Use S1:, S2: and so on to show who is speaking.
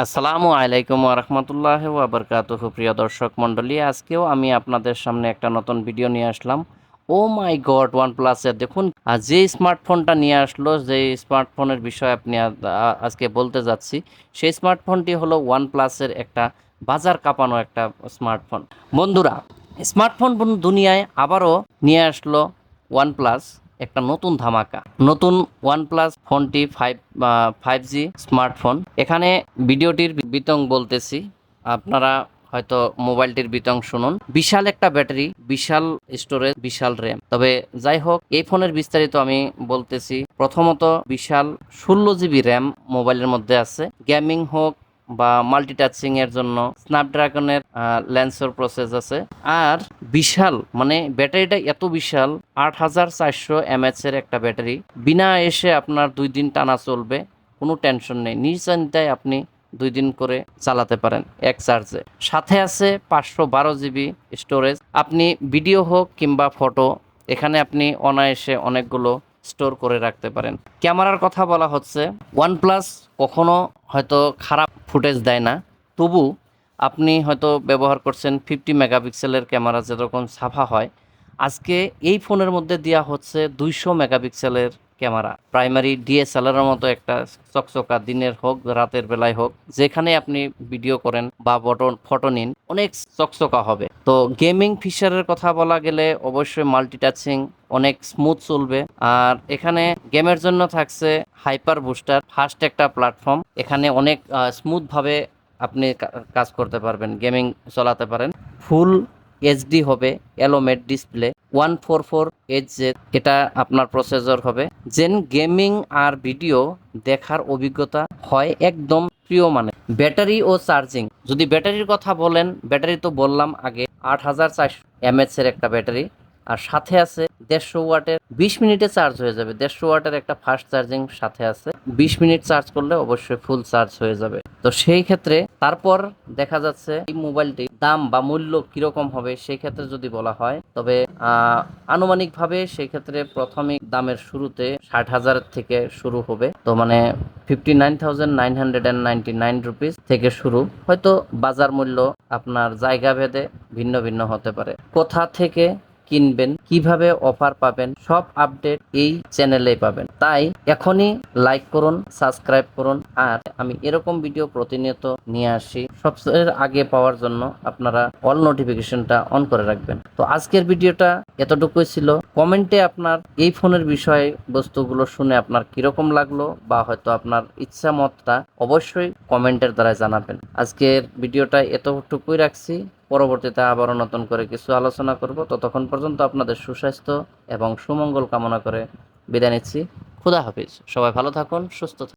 S1: আসসালামু আলাইকুম রহমতুল্লাহ ওবরকাতুহ প্রিয় দর্শক মণ্ডলী, আজকেও আমি আপনাদের সামনে একটা নতুন ভিডিও নিয়ে আসলাম। ও মাই গড ওয়ান প্লাসের দেখুন যে স্মার্টফোনটা নিয়ে আসলো, যে স্মার্টফোনের বিষয়ে আপনি আজকে বলতে যাচ্ছি, সেই স্মার্টফোনটি হলো ওয়ান প্লাসের একটা বাজার কাঁপানো একটা স্মার্টফোন। বন্ধুরা, স্মার্টফোন দুনিয়ায় আবারও নিয়ে আসলো ওয়ান প্লাস একটা নতুন ধামাকা। নতুন ওয়ানপ্লাস ফোনটি ফাইভ ফাইভ জি স্মার্টফোন এখানে ভিডিওটির বিতং বলতেছি। আপনারা হয়তো মোবাইলটির বিতং শুনুন। বিশাল একটা ব্যাটারি, বিশাল স্টোরেজ বিশাল র্যাম তবে যাই হোক, এই ফোনের বিস্তারিত আমি বলতেছি। প্রথমত, বিশাল ষোলো জিবি র্যাম মোবাইলের মধ্যে আছে। গেমিং হোক বা মাল্টিটাচিং এর জন্য স্ন্যাপড্রাগনের ল্যান্সর প্রসেস আছে। আর বিশাল মানে ব্যাটারিটা এত বিশাল আট হাজার চারশো এমএচ এর একটা ব্যাটারি। বিনা এসে আপনার দুই দিন টানা চলবে, কোনো টেনশন নেই। নিশ্চিন্তায় আপনি দুই দিন করে চালাতে পারেন এক চার্জে সাথে আছে পাঁচশো বারো জিবি স্টোরেজ আপনি ভিডিও হোক কিংবা ফটো এখানে আপনি অনায়াসে অনেকগুলো স্টোর করে রাখতে পারেন। ক্যামেরার কথা বলা হচ্ছে ওয়ানপ্লাস কখনও হয়তো খারাপ ফুটেজ দেয় না। তবু আপনি হয়তো ব্যবহার করছেন ফিফটি মেগাপিক্সেলের ক্যামেরা যেরকম সাফা হয়। আজকে এই ফোনের মধ্যে দেওয়া হচ্ছে দুইশো মেগাপিক্সেলের ক্যামেরা। প্রাইমারি ডিএসএলআর মতো একটা চকচকা দিনের হোক, রাতের বেলায় হোক, যেখানে আপনি ভিডিও করেন বা বটন ফটো নিন, অনেক চকচকা হবে। তো গেমিং ফিচারের কথা বলা গেলে অবশ্যই মাল্টিটাচিং অনেক স্মুথ চলবে। আর এখানে গেমের জন্য থাকছে হাইপার বুস্টার ফার্স্ট একটা প্ল্যাটফর্ম। এখানে অনেক স্মুথ ভাবে আপনি কাজ করতে পারবেন, গেমিং চালাতে পারেন। ফুল এইচডি হবে এলোমেট display one four four H Z এটা আপনার প্রসেসর হবে। যেন গেমিং আর ভিডিও দেখার অভিজ্ঞতা হয় একদম প্রিয় মানে ব্যাটারি ও চার্জিং যদি ব্যাটারির কথা বলেন, ব্যাটারি তো বললাম আগে আট হাজার চারশো এমএচ এর একটা ব্যাটারি, আর সাথে আছে দেড়শো ওয়াটের, বিশ মিনিটে চার্জ হয়ে যাবে। দেড়শো ওয়াটের একটা ফাস্ট চার্জিং সাথে আছে। বিশ মিনিট চার্জ করলে অবশ্যই ফুল চার্জ হয়ে যাবে। তো সেই ক্ষেত্রে তারপর দেখা যাচ্ছে এই মোবাইলটি দাম বা মূল্য কীরকম হবে সেই ক্ষেত্রে যদি বলা হয়, তবে আনুমানিকভাবে সেই ক্ষেত্রে প্রাথমিক দামের শুরুতে ষাট হাজার থেকে শুরু হবে। তো মানে fifty nine thousand nine hundred and ninety nine rupees থেকে শুরু। হয়তো বাজার মূল্য আপনার জায়গা ভেদে ভিন্ন ভিন্ন হতে পারে। কোথা থেকে কিনবেন, কীভাবে অফার পাবেন, সব আপডেট এই চ্যানেলে পাবেন। তাই এখনই লাইক করুন সাবস্ক্রাইব করুন, আর আমি এরকম ভিডিও প্রতিনিয়ত নিয়ে আসি। সবচেয়ে আগে পাওয়ার জন্য আপনারা অল নোটিফিকেশনটা অন করে রাখবেন। তো আজকের ভিডিওটা এতটুকুই ছিল। কমেন্টে আপনার এই ফোনের বিষয়ে বস্তুগুলো শুনে আপনার কীরকম লাগল বা হয়তো আপনার ইচ্ছা মতটা অবশ্যই কমেন্টের দ্বারা জানাবেন। আজকের ভিডিওটা এতটুকুই রাখছি। পরবর্তীতে আবার নতুন করে কিছু আলোচনা করব। ততক্ষণ পর্যন্ত আপনাদের সুস্বাস্থ্য এবং সুমঙ্গল কামনা করে বিদায় নিচ্ছি। খুদা হাফিজ। সবাই ভালো থাকুন, সুস্থ থাকুন।